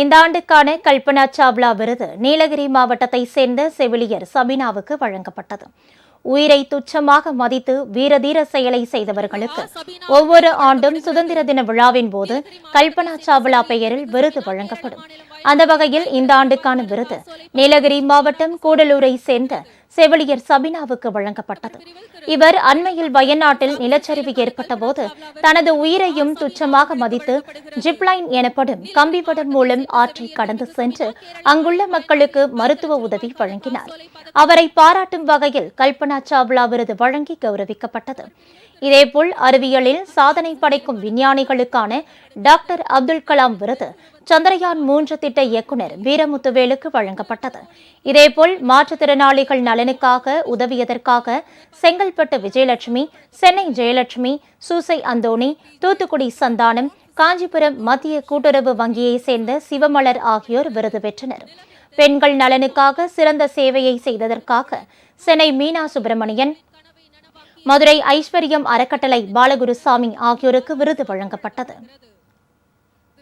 இந்த ஆண்டுக்கான கல்பனா சாவ்லா விருது நீலகிரி மாவட்டத்தை சேர்ந்த செவிலியர் சபினாவுக்கு வழங்கப்பட்டது. உயிரை துச்சமாக மதித்து வீரதீர செயலை செய்தவர்களுக்கு ஒவ்வொரு ஆண்டும் சுதந்திர தின விழாவின் போது கல்பனா சாவ்லா பெயரில் விருது வழங்கப்படும். அந்த வகையில் இந்த ஆண்டுக்கான விருது நீலகிரி மாவட்டம் கூடலூரை சேர்ந்த செவிலியர் சபினாவுக்கு வழங்கப்பட்டது. இவர் அண்மையில் வயநாட்டில் நிலச்சரிவு ஏற்பட்டபோது தனது உயிரையும் துச்சமாக மதித்து ஜிப்லைன் எனப்படும் கம்பிவடம் மூலம் ஆற்றை கடந்து சென்று அங்குள்ள மக்களுக்கு மருத்துவ உதவி வழங்கினார். அவரை பாராட்டும் வகையில் கல்பனா சாவ்லா விருது வழங்கி கௌரவிக்கப்பட்டது. இதேபோல் அறிவியலில் சாதனை படைக்கும் விஞ்ஞானிகளுக்கான டாக்டர் அப்துல் கலாம் விருது சந்திரயான் மூன்று திட்ட இயக்குனர் வீரமுத்துவேலுக்கு வழங்கப்பட்டது. இதேபோல் மாற்றுத்திறனாளிகள் நலனுக்காக உதவியதற்காக செங்கல்பட்டு விஜயலட்சுமி சென்னை ஜெயலட்சுமி சூசை அந்தோணி தூத்துக்குடி சந்தானம் காஞ்சிபுரம் மத்திய கூட்டுறவு வங்கியைச் சேர்ந்த சிவமலர் ஆகியோர் விருது பெற்றனர். பெண்கள் நலனுக்காக சிறந்த சேவையை செய்ததற்காக சென்னை மீனா சுப்பிரமணியன் மதுரை ஐஸ்வர்யம் அறக்கட்டளை பாலகுருசாமி ஆகியோருக்கு விருது வழங்கப்பட்டது.